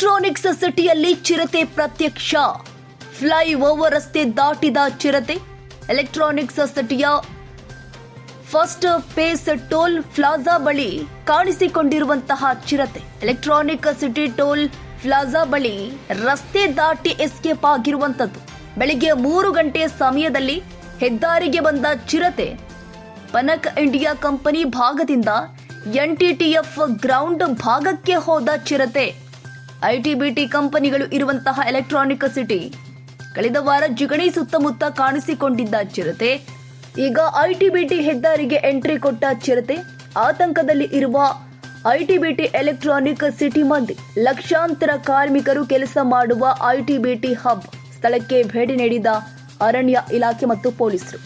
Electronics ಸಿಟಿಯಲ್ಲಿ ಚಿರತೆ ಪ್ರತ್ಯಕ್ಷ. ಫ್ಲೈ ಓವರ್ ರಸ್ತೆ ದಾಟಿದ ಚಿರತೆ. ಎಲೆಕ್ಟ್ರಾನಿಕ್ಸ್ ಸಿಟಿಯ ಫಸ್ಟ್ ಫೇಸ್ ಟೋಲ್ ಪ್ಲಾಜಾ ಬಳಿ ಕಾಣಿಸಿಕೊಂಡಿರುವಂತಹ ಚಿರತೆ. ಎಲೆಕ್ಟ್ರಾನಿಕ್ ಸಿಟಿ ಟೋಲ್ ಪ್ಲಾಜಾ ಬಳಿ ರಸ್ತೆ ದಾಟಿ ಎಸ್ಕೇಪ್ ಆಗಿರುವಂತದ್ದು ಬೆಳಿಗ್ಗೆ ಮೂರು ಗಂಟೆ ಸಮಯದಲ್ಲಿ ಹೆದ್ದಾರಿಗೆ ಬಂದ ಚಿರತೆ ಪನಕ್ ಇಂಡಿಯಾ ಕಂಪನಿ ಭಾಗದಿಂದ ಎನ್ಟಿಟಿಎಫ್ ಗ್ರೌಂಡ್ ಭಾಗಕ್ಕೆ ಹೋದ ಚಿರತೆ. ಐಟಿಬಿಟಿ ಕಂಪನಿಗಳು ಇರುವಂತಹ ಎಲೆಕ್ಟ್ರಾನಿಕ್ ಸಿಟಿ. ಕಳೆದ ವಾರ ಜಿಗಣಿ ಸುತ್ತಮುತ್ತ ಕಾಣಿಸಿಕೊಂಡಿದ್ದ ಚಿರತೆ, ಈಗ ಐಟಿಬಿಟಿ ಹೆದ್ದಾರಿಗೆ ಎಂಟ್ರಿ ಕೊಟ್ಟ ಚಿರತೆ, ಆತಂಕದಲ್ಲಿ ಇರುವ ಐಟಿಬಿಟಿ ಎಲೆಕ್ಟ್ರಾನಿಕ್ ಸಿಟಿ ಮಂದಿ, ಲಕ್ಷಾಂತರ ಕಾರ್ಮಿಕರು ಕೆಲಸ ಮಾಡುವ ಐಟಿಬಿಟಿ ಹಬ್ ಸ್ಥಳಕ್ಕೆ ಭೇಟಿ ನೀಡಿದ ಅರಣ್ಯ ಇಲಾಖೆ ಮತ್ತು ಪೊಲೀಸರು.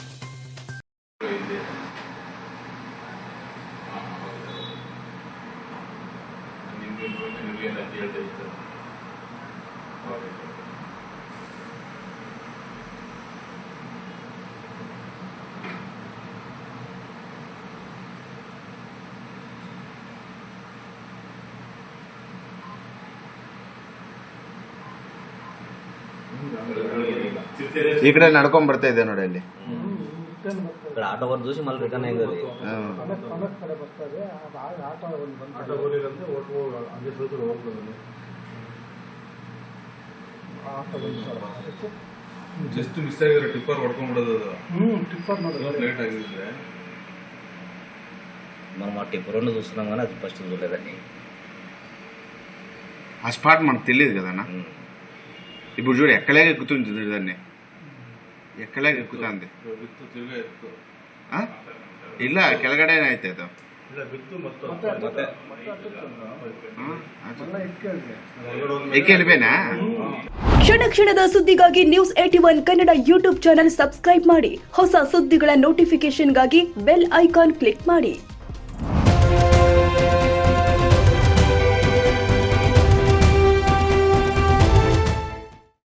ನಿಮ್ಗೆ ನಿಮಗೆ ಎಲ್ಲ ಕೇಳ್ತಾ ಇತ್ತು ಓಕೆ ಈ ಕಡೆ ನಡ್ಕೊಂಡ್ ಬರ್ತಾ ಇದೆ ನೋಡಿ ಅಲ್ಲಿ? ఇక్కడ ఆటో వరకు చూసి మళ్ళీ రిటర్న్ అయింది అది ಹ್ಮ್. ಆಟೋ ಹೋಗಿರಂತೆ ಓಟ್ ಹಂಗೆ ಸ್ವಲ್ಪ ಹೋಗ್ಬೋದು ಜಸ್ಟ್ ಮಿಸ್ ಆಗಿದ್ರೆ ಟಿಪ್ಪರ್ ಹೊಡ್ಕೊಂಡ್ಬಿಡೋದು ಅದು ಲೇಟ್ ಆಗಿದ್ರೆ మనం ఆ టిప్ రెండు చూస్తున్నాం కానీ అది ఫస్ట్ చూడలేదండి ఆ స్పాట్ మనకు తెలియదు కదా అన్న ఇప్పుడు చూడు ఎక్కలేక ఎక్కుతుంది దాన్ని ಕೆಳಗೆ ಕೂತಂದೆ ಇಲ್ಲ ಕೆಳಗಡೆ ಐತೆ ಅದು? ಕ್ಷಣ ಕ್ಷಣದ ಸುದ್ದಿಗಾಗಿ news AT one Kannada YouTube channel subscribe ಮಾಡಿ. ಹೊಸ ಸುದ್ದಿಗಳ ನೋಟಿಫಿಕೇಶನ್ಗಾಗಿ ಬೆಲ್ ಐಕಾನ್ ಕ್ಲಿಕ್ ಮಾಡಿ.